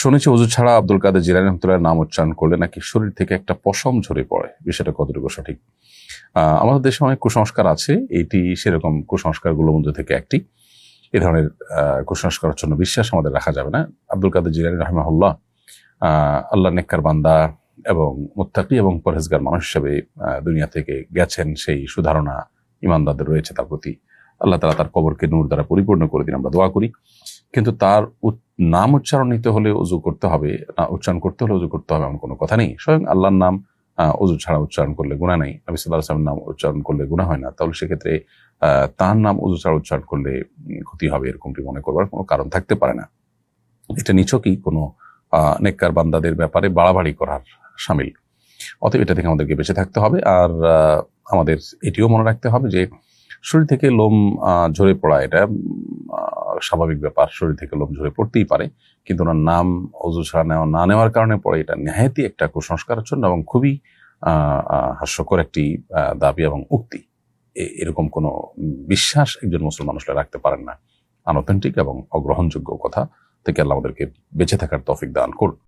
শুনেছি অজু ছাড়া আব্দুল কাদের জিলানি রহমতুল্লাহ নাম উচ্চারণ করলে নাকি শরীর থেকে একটা পশম ঝরে পড়ে। বিষয়টা কতটুকু সঠিক? আমাদের দেশে অনেক কুসংস্কার আছে। এটি সেরকম কুসংস্কারগুলোর মধ্যে থেকে একটি। এ ধরনের কুসংস্কারের জন্য বিশ্বাস আমাদের রাখা যাবে না। আব্দুল কাদের জিলানি রহমাহুল্লাহ আল্লাহ নেককার বান্দা এবং মুত্তাকি এবং পরহেজগার মানুষ হিসেবে দুনিয়া থেকে গেছেন সেই সুধারণা ইমানদারদের রয়েছে তার প্রতি। আল্লাহ তালা তার কবরকে নূর দ্বারা পরিপূর্ণ করে দিন। আমরা দোয়া করি। কিন্তু তার নাম উচ্চারণ নিতে হলে উজু করতে হবে উচ্চারণ করতে হলে উজু করতে হবে এমন কোনো কথা নেই। স্বয়ং আল্লাহর নাম উজু ছাড়া উচ্চারণ করলে গুণা নেই। নবী সাল্লাহ আসলামের নাম উচ্চারণ করলে গুণা হয় না। তাহলে সেক্ষেত্রে তার নাম উজু ছাড়া উচ্চারণ করলে ক্ষতি হবে এরকমটি মনে করবার কোনো কারণ থাকতে পারে না। এটা নিছকই কোনো নেককার বান্দাদের ব্যাপারে বাড়াবাড়ি করার সামিল। অতএব এটা থেকে আমাদেরকে বেঁচে থাকতে হবে আর আমাদের এটিও মনে রাখতে হবে যে, শরীর থেকে লোম ঝরে পড়া এটা স্বাভাবিক ব্যাপার, শরীর থেকে লোম ঝরে পড়তেই পারে। কিন্তু ওনার নাম, অজু ছাড়া নেওয়া, না নেওয়ার কারণে পরে এটা নেহায়তি একটা কুসংস্কারের জন্য এবং খুবই হাস্যকর একটি দাবি এবং উক্তি। এরকম কোনো বিশ্বাস একজন মুসলমান মানুষরা রাখতে পারেন না। আনঅথেন্টিক এবং অগ্রহণযোগ্য কথা। থেকে আল্লাহ আমাদেরকে বেঁচে থাকার তফিক দান করুন।